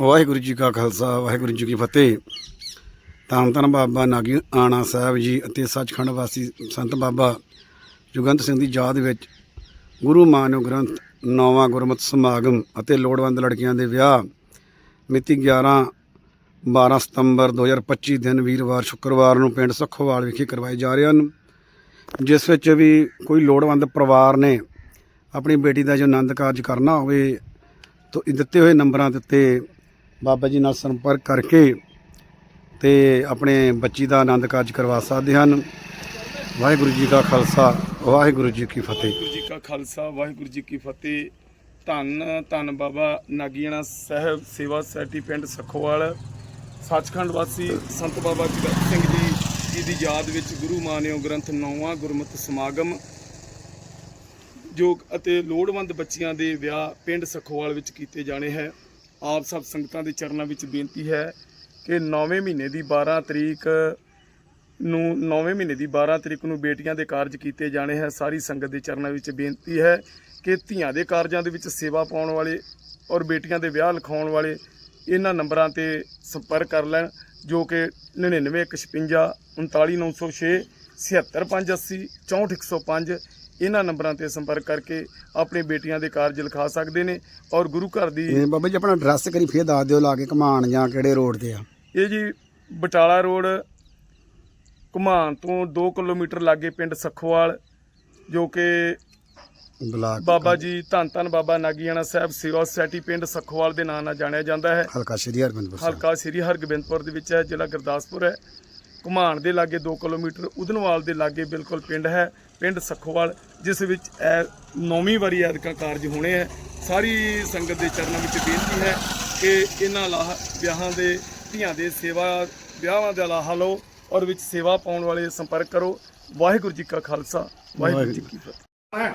ਵਾਹਿਗੁਰੂ ਜੀ ਕਾ ਖਾਲਸਾ, ਵਾਹਿਗੁਰੂ ਜੀ ਕੀ ਫਤਿਹ। ਧੰਨ ਧੰਨ ਬਾਬਾ ਨਾਗੀ ਆਣਾ ਸਾਹਿਬ ਜੀ ਅਤੇ ਸੱਚਖੰਡ ਵਾਸੀ ਸੰਤ ਬਾਬਾ ਜੁਗੰਤ ਸਿੰਘ ਦੀ ਯਾਦ ਵਿੱਚ ਗੁਰੂ ਮਾਨਿਓ ਗ੍ਰੰਥ ਨੌਵਾਂ ਗੁਰਮਤਿ ਸਮਾਗਮ ਅਤੇ ਲੋੜਵੰਦ ਲੜਕੀਆਂ ਦੇ ਵਿਆਹ। ਮਿਤੀ 11 12 ਸਤੰਬਰ 2025 ਦਿਨ ਵੀਰਵਾਰ ਸ਼ੁੱਕਰਵਾਰ ਨੂੰ ਪਿੰਡ ਸੱਖੋਵਾਲ ਵਿਖੇ ਕਰਵਾਏ ਜਾ ਰਹੇ ਹਨ। ਜਿਸ ਵਿੱਚ ਵੀ ਕੋਈ ਲੋੜਵੰਦ ਪਰਿਵਾਰ ਨੇ ਆਪਣੀ ਬੇਟੀ ਦਾ ਜੋ ਆਨੰਦ ਕਾਰਜ ਕਰਨਾ ਹੋਵੇ, ਤਾਂ ਦਿੱਤੇ ਹੋਏ ਨੰਬਰਾਂ ਦੇ ਉੱਤੇ ਬਾਬਾ ਜੀ ਨਾਲ ਸੰਪਰਕ ਕਰਕੇ ਤੇ ਆਪਣੇ ਬੱਚੀ ਦਾ ਆਨੰਦ ਕਾਰਜ ਕਰਵਾ ਸਕਦੇ ਹਨ। ਵਾਹਿਗੁਰੂ ਜੀ ਕਾ ਖਾਲਸਾ, ਵਾਹਿਗੁਰੂ ਜੀ ਕੀ ਫਤਿਹ। ਵਾਹਿਗੁਰੂ ਜੀ ਕਾ ਖਾਲਸਾ, ਵਾਹਿਗੁਰੂ ਜੀ ਕੀ ਫਤਿਹ। ਧੰਨ ਧੰਨ ਬਾਬਾ ਨਾਗੀਆਣਾ ਸਾਹਿਬ ਸੇਵਾ ਸੋਸਾਇਟੀ ਪਿੰਡ ਸਖੋਵਾਲ। ਸੱਚਖੰਡ ਵਾਸੀ ਸੰਤ ਬਾਬਾ ਜਗਤ ਸਿੰਘ ਜੀ ਜੀ ਦੀ ਯਾਦ ਵਿੱਚ ਗੁਰੂ ਮਾਨਿਓ ਗ੍ਰੰਥ ਨੌਵਾਂ ਗੁਰਮਤਿ ਸਮਾਗਮ। ਜੋ ਅਤੇ ਲੋੜਵੰਦ ਬੱਚੀਆਂ ਦੇ ਵਿਆਹ ਪਿੰਡ ਸਖੋਵਾਲ ਵਿੱਚ ਕੀਤੇ ਜਾਣੇ ਹੈ। ਆਪ ਸਭ ਸੰਗਤਾਂ ਦੇ ਚਰਨਾਂ ਵਿੱਚ ਬੇਨਤੀ ਹੈ ਕਿ 9ਵੇਂ ਮਹੀਨੇ ਦੀ 12 ਤਰੀਕ ਨੂੰ 9ਵੇਂ ਮਹੀਨੇ ਦੀ 12 ਤਰੀਕ ਨੂੰ ਬੇਟੀਆਂ ਦੇ ਕਾਰਜ ਕੀਤੇ ਜਾਣੇ ਹੈ। ਸਾਰੀ ਸੰਗਤ ਦੇ ਚਰਨਾਂ ਵਿੱਚ ਬੇਨਤੀ ਹੈ ਕਿ ਧੀਆਂ ਦੇ ਕਾਰਜਾਂ ਦੇ ਵਿੱਚ ਸੇਵਾ ਪਾਉਣ ਵਾਲੇ ਔਰ ਬੇਟੀਆਂ ਦੇ ਵਿਆਹ ਲਿਖਾਉਣ ਵਾਲੇ ਇਹਨਾਂ ਨੰਬਰਾਂ ਤੇ ਸੰਪਰਕ ਕਰ ਲੈਣ, ਜੋ ਕਿ 9956 39906 77580 64105 ਇਹਨਾਂ ਨੰਬਰਾਂ ਤੇ ਸੰਪਰਕ ਕਰਕੇ ਆਪਣੀ ਬੇਟੀਆਂ ਦੇ ਕਾਰਜ ਲਿਖਾ ਸਕਦੇ ਨੇ ਔਰ ਗੁਰੂ ਘਰ ਦੀ ਇਹ ਬਾਬਾ ਜੀ ਆਪਣਾ ਐਡਰੈਸ ਕਰੀ ਫੇਰ ਦੱਸ ਦਿਓ ਲਾ ਕੇ ਕਮਾਨ ਜਾਂ ਕਿਹੜੇ ਰੋਡ ਤੇ ਆ। ਇਹ ਜੀ ਬਟਾਲਾ ਰੋਡ ਘੁਮਾਨ ਤੋਂ 2 ਕਿਲੋਮੀਟਰ ਲਾਗੇ ਪਿੰਡ ਸਖੋਵਾਲ ਜੋ ਕਿ ਬਲਾਕ ਬਾਬਾ ਜੀ ਧੰਨ ਧੰਨ ਬਾਬਾ ਨਾਗੀਆਣਾ ਸਾਹਿਬ ਸੇਵਾ ਸੁਸਾਇਟੀ ਪਿੰਡ ਸਖੋਵਾਲ ਦੇ ਨਾਂ ਨਾਲ ਜਾਣਿਆ ਜਾਂਦਾ ਹੈ। ਹਲਕਾ ਸ਼੍ਰੀ ਹਰਗੋਬਿੰਦਪੁਰ ਸਾਹਿਬ। ਹਲਕਾ ਸ੍ਰੀ ਹਰਗੋਬਿੰਦਪੁਰ ਦੇ ਵਿੱਚ ਹੈ ਜ਼ਿਲ੍ਹਾ ਗੁਰਦਾਸਪੁਰ ਹੈ। ਘੁਮਾਣ ਦੇ ਲਾਗੇ 2 ਕਿਲੋਮੀਟਰ ਉਦਨਵਾਲ ਦੇ ਲਾਗੇ ਬਿਲਕੁਲ ਪਿੰਡ ਹੈ, ਪਿੰਡ ਸਖੋਵਾਲ, ਜਿਸ ਵਿੱਚ ਇਹ ਨੌਵੀਂ ਵਾਰੀ ਐਤਕਾਂ ਕਾਰਜ ਹੋਣੇ ਹੈ। ਸਾਰੀ ਸੰਗਤ ਦੇ ਚਰਨਾਂ ਵਿੱਚ ਬੇਨਤੀ ਹੈ ਕਿ ਇਹਨਾਂ ਲਾਹ, ਵਿਆਹਾਂ ਦੇ, ਧੀਆਂ ਦੇ ਸੇਵਾ, ਵਿਆਹਾਂ ਦਾ ਲਾਹਾ ਲਓ ਔਰ ਵਿੱਚ ਸੇਵਾ ਪਾਉਣ ਵਾਲੇ ਸੰਪਰਕ ਕਰੋ। ਵਾਹਿਗੁਰੂ ਜੀ ਕਾ ਖਾਲਸਾ ਵਾਹਿਗੁਰੂ ਜੀ ਕੀ ਫਤਿਹ।